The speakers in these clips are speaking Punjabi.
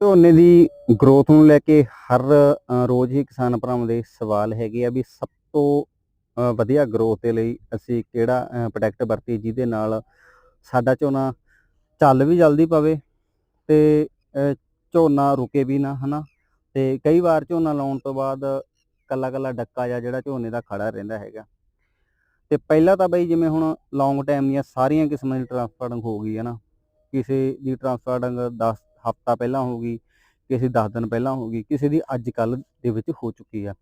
ਝੋਨੇ ਦੀ ਗਰੋਥ ਨੂੰ ਲੈ ਕੇ ਹਰ ਰੋਜ਼ ਹੀ ਕਿਸਾਨ ਭਰਾਵਾਂ ਦੇ ਸਵਾਲ ਹੈਗੇ ਆ ਵੀ ਸਭ ਤੋਂ ਵਧੀਆ ਗਰੋਥ ਦੇ ਲਈ ਅਸੀਂ ਕਿਹੜਾ ਪ੍ਰੋਡਕਟ ਵਰਤੀ ਜਿਹਦੇ ਨਾਲ ਸਾਡਾ ਝੋਨਾ ਚੱਲ ਵੀ ਜਲਦੀ ਪਵੇ ਤੇ ਝੋਨਾ ਰੁਕੇ ਵੀ ਨਾ, ਹਨਾ? ਤੇ ਕਈ ਵਾਰ ਝੋਨਾ ਲਾਉਣ ਤੋਂ ਬਾਅਦ ਕੱਲਾ ਕੱਲਾ ਡੱਕਾ ਜਾਂ ਜਿਹੜਾ ਝੋਨੇ ਦਾ ਖੜਾ ਰਹਿੰਦਾ ਹੈਗਾ। ਤੇ ਪਹਿਲਾਂ ਤਾਂ ਬਈ ਜਿਵੇਂ ਹੁਣ ਲੌਂਗ ਟਾਈਮ ਦੀਆਂ ਸਾਰੀਆਂ ਕਿਸਮਾਂ ਦੀ ਟਰਾਂਸਫਰਡਿੰਗ ਹੋ ਗਈ ਹੈ ਨਾ ਕਿਸੇ ਦੀ ਟਰਾਂਸਫਰਡਿੰਗ 10 ਹਫਤਾ ਪਹਿਲਾਂ ਹੋ ਗਈ, ਕਿਸੇ 10 ਦਿਨ ਪਹਿਲਾਂ ਹੋ ਗਈ, ਕਿਸੇ ਦੀ ਅੱਜ ਕੱਲ ਦੇ ਵਿੱਚ ਹੋ ਚੁੱਕੀ ਆ।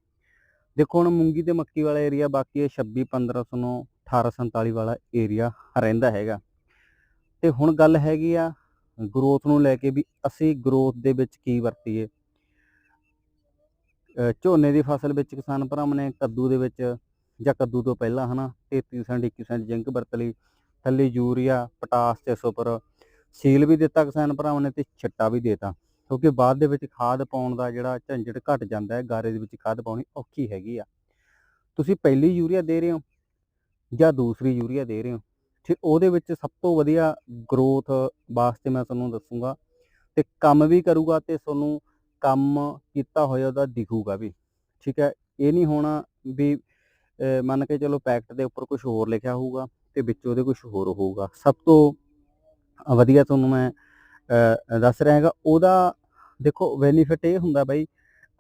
ਦੇਖੋ ਹੁਣ ਮੂੰਗੀ ਤੇ ਮੱਕੀ ਵਾਲਾ ਏਰੀਆ ਬਾਕੀ ਇਹ 26 1509 1847 ਵਾਲਾ ਏਰੀਆ ਰਹਿੰਦਾ ਹੈਗਾ। ਤੇ ਹੁਣ ਗੱਲ ਹੈਗੀ ਆ ਗਰੋਥ ਨੂੰ ਲੈ ਕੇ ਵੀ ਅਸੀਂ ਗਰੋਥ ਦੇ ਵਿੱਚ ਕੀ ਵਰਤੀਏ। ਝੋਨੇ ਦੀ ਫਸਲ ਵਿੱਚ ਕਿਸਾਨ ਭਰਾਵਾਂ ਨੇ ਕੱਦੂ ਦੇ ਵਿੱਚ ਜਾਂ ਕੱਦੂ ਤੋਂ ਪਹਿਲਾਂ ਹਨਾ 33% 21% ਜ਼ਿੰਕ ਵਰਤ ਲਈ, ਥੱਲੇ ਯੂਰੀਆ, ਪਟਾਸ ਤੇ ਸੁਪਰ ਸੀਲ ਵੀ ਦਿੱਤਾ ਕਿਸਾਨ ਭਰਾਵਾਂ ਨੇ ਤੇ ਛੱਟਾ ਵੀ ਦੇਤਾ। ਕਿਉਂਕਿ ਬਾਅਦ ਦੇ ਵਿੱਚ ਖਾਦ ਪਾਉਣ ਦਾ ਜਿਹੜਾ ਝੰਜਟ ਘਟ ਜਾਂਦਾ ਹੈ, ਗਾਰੇ ਦੇ ਵਿੱਚ ਖਾਦ ਪਾਉਣੀ ਔਖੀ ਹੈਗੀ ਆ। ਤੁਸੀਂ ਪਹਿਲੀ ਯੂਰੀਆ ਦੇ ਰਹੇ ਹੋ ਜਾਂ ਦੂਸਰੀ ਯੂਰੀਆ ਦੇ ਰਹੇ ਹੋ? ਠੀਕ ਉਹਦੇ ਵਿੱਚ ਸਭ ਤੋਂ ਵਧੀਆ ਗਰੋਥ ਵਾਸਤੇ ਮੈਂ ਤੁਹਾਨੂੰ ਦੱਸੂਗਾ ਤੇ ਕੰਮ ਵੀ ਕਰੂਗਾ ਤੇ ਤੁਹਾਨੂੰ ਕੰਮ ਕੀਤਾ ਹੋਇਆ ਉਹਦਾ ਦਿਖੂਗਾ ਵੀ। ਠੀਕ ਹੈ, ਇਹ ਨਹੀਂ ਹੋਣਾ ਵੀ ਮੰਨ ਕੇ ਚਲੋ ਪੈਕਟ ਦੇ ਉੱਪਰ ਕੁਝ ਹੋਰ ਲਿਖਿਆ ਹੋਊਗਾ ਤੇ ਵਿੱਚ ਉਹਦੇ ਕੁਝ ਹੋਰ ਹੋਊਗਾ। ਸਭ ਤੋਂ ਵਧੀਆ ਤੁਹਾਨੂੰ ਮੈਂ ਦੱਸ ਰਿਹਾ ਹੈਗਾ। ਉਹਦਾ ਦੇਖੋ ਬੈਨੀਫਿਟ ਇਹ ਹੁੰਦਾ ਬਾਈ,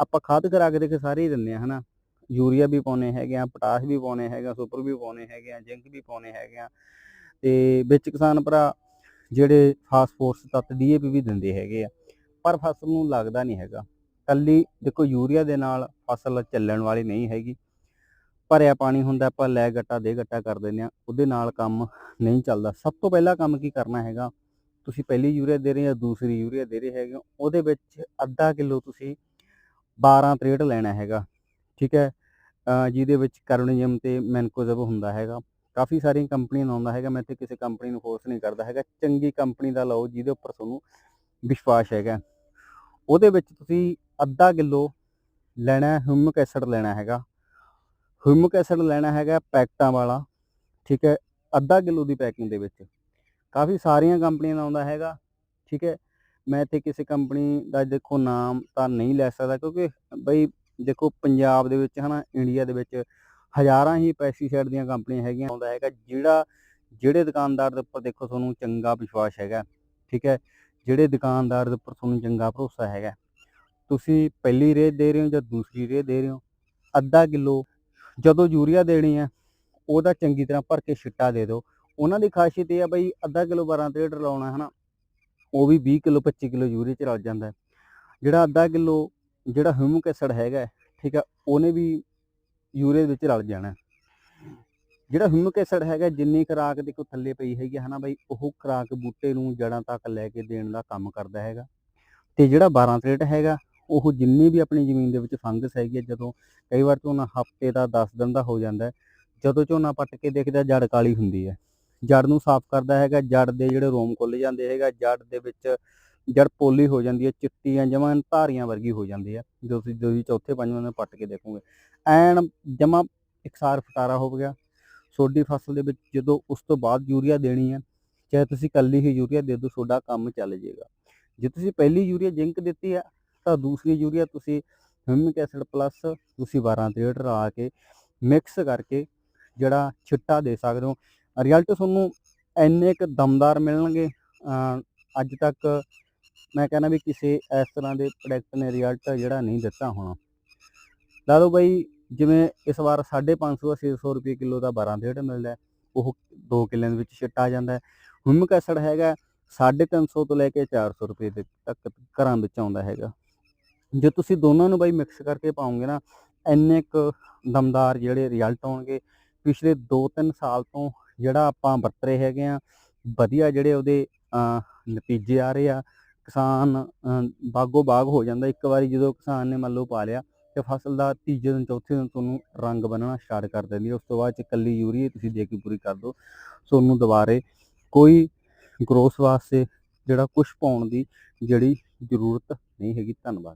ਆਪਾਂ ਖਾਦ ਕਰਾ ਕੇ ਦੇਖ ਸਾਰੇ ਹੀ ਦਿੰਦੇ ਆ ਹਨਾ। ਯੂਰੀਆ ਵੀ ਪਾਉਨੇ ਹੈਗੇ ਆ ਪੋਟਾਸ਼ ਵੀ ਪਾਉਨੇ ਹੈਗੇ ਆ ਸੁਪਰ ਵੀ ਪਾਉਨੇ ਹੈਗੇ ਆ ਜ਼ਿੰਕ ਵੀ ਪਾਉਨੇ ਹੈਗੇ ਆ ਤੇ ਵਿੱਚ ਕਿਸਾਨ ਭਰਾ ਜਿਹੜੇ ਫਾਸਫੋਰਸ ਤੱਤ ਡੀਏਪੀ ਵੀ ਦਿੰਦੇ ਹੈਗੇ ਆ, ਪਰ ਫਸਲ ਨੂੰ ਲੱਗਦਾ ਨਹੀਂ ਹੈਗਾ। ਕੱਲੀ ਦੇਖੋ ਯੂਰੀਆ ਦੇ ਨਾਲ ਫਸਲ ਚੱਲਣ ਵਾਲੀ ਨਹੀਂ ਹੈਗੀ। ਭਰਿਆ ਪਾਣੀ ਹੁੰਦਾ ਆਪਾਂ ਲੈ ਗੱਟਾ ਦੇ ਗੱਟਾ ਕਰ ਦਿੰਦੇ ਆ ਉਹਦੇ ਨਾਲ ਕੰਮ ਨਹੀਂ ਚੱਲਦਾ। ਸਭ ਤੋਂ ਪਹਿਲਾ ਕੰਮ ਕੀ ਕਰਨਾ ਹੈਗਾ? ਤੁਸੀਂ ਪਹਿਲੀ ਯੂਰੀਆ ਦੇ ਰਹੇ ਜਾਂ ਦੂਸਰੀ ਯੂਰੀਆ ਦੇ ਰਹੇ ਹੈਗੇ ਹੋ, ਉਹਦੇ ਵਿੱਚ ਅੱਧਾ ਕਿਲੋ ਤੁਸੀਂ 12 ਤਰੇਟ ਲੈਣਾ ਹੈਗਾ। ਠੀਕ ਹੈ? ਜਿਹਦੇ ਵਿੱਚ ਕਰੋਨਿਜ਼ਮ ਤੇ ਮੈਨਕੋਜ਼ਬ ਹੁੰਦਾ ਹੈਗਾ। ਕਾਫੀ ਸਾਰੀਆਂ ਕੰਪਨੀਆਂ ਦਾ ਆਉਂਦਾ ਹੈਗਾ। ਮੈਂ ਇੱਥੇ ਕਿਸੇ ਕੰਪਨੀ ਨੂੰ ਫੋਰਸ ਨਹੀਂ ਕਰਦਾ ਹੈਗਾ। ਚੰਗੀ ਕੰਪਨੀ ਦਾ ਲਓ ਜਿਹਦੇ ਉੱਪਰ ਤੁਹਾਨੂੰ ਵਿਸ਼ਵਾਸ ਹੈਗਾ। ਉਹਦੇ ਵਿੱਚ ਤੁਸੀਂ ਅੱਧਾ ਕਿਲੋ ਲੈਣਾ ਹਿਊਮਿਕ ਐਸਿਡ ਲੈਣਾ ਹੈਗਾ। ਹਿਊਮਿਕ ਐਸਿਡ ਲੈਣਾ ਹੈਗਾ ਪੈਕਟਾਂ ਵਾਲਾ, ਠੀਕ ਹੈ, ਅੱਧਾ ਕਿਲੋ ਦੀ ਪੈਕਿੰਗ ਦੇ ਵਿੱਚ। ਕਾਫੀ ਸਾਰੀਆਂ ਕੰਪਨੀਆਂ ਦਾ ਆਉਂਦਾ ਹੈਗਾ, ਠੀਕ ਹੈ। ਮੈਂ ਇੱਥੇ ਕਿਸੇ ਕੰਪਨੀ ਦਾ ਦੇਖੋ ਨਾਮ ਤਾਂ ਨਹੀਂ ਲੈ ਸਕਦਾ, ਕਿਉਂਕਿ ਬਈ ਦੇਖੋ ਪੰਜਾਬ ਦੇ ਵਿੱਚ ਹਨਾ ਇੰਡੀਆ ਦੇ ਵਿੱਚ ਹਜ਼ਾਰਾਂ ਹੀ ਪੈਸਟੀਸਾਈਡ ਦੀਆਂ ਕੰਪਨੀਆਂ ਹੈਗੀਆਂ, ਆਉਂਦਾ ਹੈਗਾ, ਜਿਹੜਾ, ਜਿਹੜੇ ਦੁਕਾਨਦਾਰ ਦੇ ਉੱਪਰ ਦੇਖੋ ਤੁਹਾਨੂੰ ਚੰਗਾ ਵਿਸ਼ਵਾਸ ਹੈਗਾ, ਠੀਕ ਹੈ। ਜਿਹੜੇ ਦੁਕਾਨਦਾਰ ਦੇ ਉੱਪਰ ਤੁਹਾਨੂੰ ਚੰਗਾ ਭਰੋਸਾ ਹੈਗਾ। ਤੁਸੀਂ ਪਹਿਲੀ ਰੇਹ ਦੇ ਰਹੇ ਹੋ ਜਾਂ ਦੂਸਰੀ ਰੇਹ ਦੇ ਰਹੇ ਹੋ? ਅੱਧਾ ਕਿਲੋ ਜਦੋਂ ਯੂਰੀਆ ਦੇਣੀ ਹੈ ਉਹਦਾ ਚੰਗੀ ਤਰ੍ਹਾਂ ਭਰ ਕੇ ਛਿੱਟਾ ਦੇ ਦਿਓ। ਉਹਨਾਂ ਦੀ ਖਾਸੀਅਤ ਇਹ ਆ ਬਈ ਅੱਧਾ ਕਿਲੋ 12 ਤਰੇਟ ਲਾਉਣਾ ਹੈ ਨਾ ਉਹ ਵੀ 20 ਕਿਲੋ 25 ਕਿਲੋ ਯੂਰੀਆ ਚ ਰਲ ਜਾਂਦਾ। ਜਿਹੜਾ ਅੱਧਾ ਕਿਲੋ, ਜਿਹੜਾ ਹਿਊਮਿਕ ਐਸਿਡ ਹੈਗਾ, ਠੀਕ ਆ, ਉਹਨੇ ਵੀ ਯੂਰੀਆ ਦੇ ਵਿੱਚ ਰਲ ਜਾਣਾ। ਜਿਹੜਾ ਹਿਊਮਿਕ ਐਸਿਡ ਹੈਗਾ, ਜਿੰਨੀ ਖੁਰਾਕ ਦੇਖੋ ਥੱਲੇ ਪਈ ਹੈਗੀ ਹੈ ਹਨਾ ਬਈ, ਉਹ ਖੁਰਾਕ ਬੂਟੇ ਨੂੰ ਜੜਾਂ ਤੱਕ ਲੈ ਕੇ ਦੇਣ ਦਾ ਕੰਮ ਕਰਦਾ ਹੈਗਾ। ਤੇ ਜਿਹੜਾ 12 ਤਰੇਟ ਹੈਗਾ ਉਹ ਜਿੰਨੀ ਵੀ ਆਪਣੀ ਜ਼ਮੀਨ ਦੇ ਵਿੱਚ ਫੰਗਸ ਹੈਗੀ ਹੈ ਜਦੋਂ ਕਈ ਵਾਰ ਝੋਨਾ ਹਫ਼ਤੇ ਦਾ 10 ਦਿਨ ਦਾ ਹੋ ਜਾਂਦਾ ਜਦੋਂ ਝੋਨਾ ਪੱਟ ਕੇ ਦੇਖਦਾ ਜੜ ਕਾਲੀ ਹੁੰਦੀ ਹੈ। ਜੜ ਨੂੰ ਸਾਫ਼ ਕਰਦਾ ਹੈਗਾ, ਜੜ ਦੇ ਜਿਹੜੇ ਰੋਮ ਖੁੱਲ ਜਾਂਦੇ ਹੈਗਾ, ਜੜ ਦੇ ਵਿੱਚ ਜੜ ਪੋਲੀ ਹੋ ਜਾਂਦੀ ਹੈ, ਚਿੱਟੀਆਂ ਜਮਾਂ ਧਾਰੀਆਂ ਵਰਗੀ ਹੋ ਜਾਂਦੀ ਹੈ, ਜਦੋਂ ਤੁਸੀਂ ਜਦੋਂ ਚੌਥੇ ਪੰਜਵੇਂ ਦਿਨ ਪੱਟ ਕੇ ਦੇਖੋਗੇ। ਐਨ ਜਮਾ ਇਕਸਾਰ ਫਟਾਰਾ ਹੋ ਗਿਆ, ਸੋਡੀ ਫਸਲ ਦੇ ਵਿੱਚ ਜਦੋਂ ਉਸ ਤੋਂ ਬਾਅਦ ਯੂਰੀਆ ਦੇਣੀ ਹੈ, ਚਾਹੇ ਤੁਸੀਂ ਕੱਲੀ ਹੀ ਯੂਰੀਆ ਦੇ ਦਿਓ, ਤੁਹਾਡਾ ਕੰਮ ਚੱਲ ਜਾਏਗਾ ਜੇ ਤੁਸੀਂ ਪਹਿਲੀ ਯੂਰੀਆ ਜ਼ਿੰਕ ਦਿੱਤੀ ਹੈ ਤਾਂ ਦੂਸਰੀ ਯੂਰੀਆ ਤੁਸੀਂ ਹਿਊਮਿਕ ਐਸਿਡ ਪਲੱਸ ਤੁਸੀਂ 12 ਤੇੜ ਰਲਾ ਕੇ ਮਿਕਸ ਕਰਕੇ ਜਿਹੜਾ ਛਿੱਟਾ ਦੇ ਸਕਦੇ ਹੋ। ਰਿਜ਼ਲਟ ਤੁਹਾਨੂੰ ਇੰਨੇ ਕੁ ਦਮਦਾਰ ਮਿਲਣਗੇ। ਅੱਜ ਤੱਕ ਮੈਂ ਕਹਿੰਦਾ ਵੀ ਕਿਸੇ ਇਸ ਤਰ੍ਹਾਂ ਦੇ ਪ੍ਰੋਡਕਟ ਨੇ ਰਿਜ਼ਲਟ ਜਿਹੜਾ ਨਹੀਂ ਦਿੱਤਾ ਹੋਣਾ। ਲਾ ਲਓ ਬਾਈ, ਜਿਵੇਂ ਇਸ ਵਾਰ 550 600 ਰੁਪਏ ਕਿਲੋ ਦਾ 12 ਡੇਢ ਮਿਲਦਾ ਉਹ 2 ਕਿੱਲਿਆਂ ਦੇ ਵਿੱਚ ਛਿੱਟਾ ਜਾਂਦਾ ਹਿਊਮਿਕ ਐਸਿਡ ਹੈਗਾ 350 ਤੋਂ ਲੈ ਕੇ 400 ਰੁਪਏ ਦੇ ਤੱਕ ਘਰਾਂ ਵਿੱਚ ਆਉਂਦਾ ਹੈਗਾ। ਜੇ ਤੁਸੀਂ ਦੋਨਾਂ ਨੂੰ ਬਾਈ ਮਿਕਸ ਕਰਕੇ ਪਾਓਗੇ ਨਾ, ਇੰਨੇ ਕੁ ਦਮਦਾਰ ਜਿਹੜੇ ਰਿਜ਼ਲਟ ਆਉਣਗੇ, ਪਿਛਲੇ 2-3 ਸਾਲ ਤੋਂ ਜਿਹੜਾ ਆਪਾਂ ਵਰਤ ਰਹੇ ਹੈਗੇ ਆ, ਵਧੀਆ ਜਿਹੜੇ ਉਹਦੇ ਨਤੀਜੇ ਆ ਰਹੇ ਆ, ਕਿਸਾਨ ਬਾਗੋ ਬਾਗ ਹੋ ਜਾਂਦਾ। ਇੱਕ ਵਾਰੀ ਜਦੋਂ ਕਿਸਾਨ ਨੇ ਮੰਨ ਲਓ ਪਾ ਲਿਆ ਤੇ ਫਸਲ ਦਾ ਤੀਜੇ ਦਿਨ, ਚੌਥੇ ਦਿਨ ਤੁਹਾਨੂੰ ਰੰਗ ਬਣਨਾ ਸਟਾਰਟ ਕਰ ਦਿੰਦੀ ਹੈ ਉਸ ਤੋਂ ਬਾਅਦ ਚ ਇਕੱਲੀ ਯੂਰੀਆ ਤੁਸੀਂ ਦੇ ਕੇ ਪੂਰੀ ਕਰ ਦਿਓ, ਤੁਹਾਨੂੰ ਦੁਬਾਰੇ ਕੋਈ ਗਰੋਸ ਵਾਸਤੇ ਜਿਹੜਾ ਕੁਝ ਪਾਉਣ ਦੀ ਜਿਹੜੀ ਜ਼ਰੂਰਤ ਨਹੀਂ ਹੈਗੀ। ਧੰਨਵਾਦ।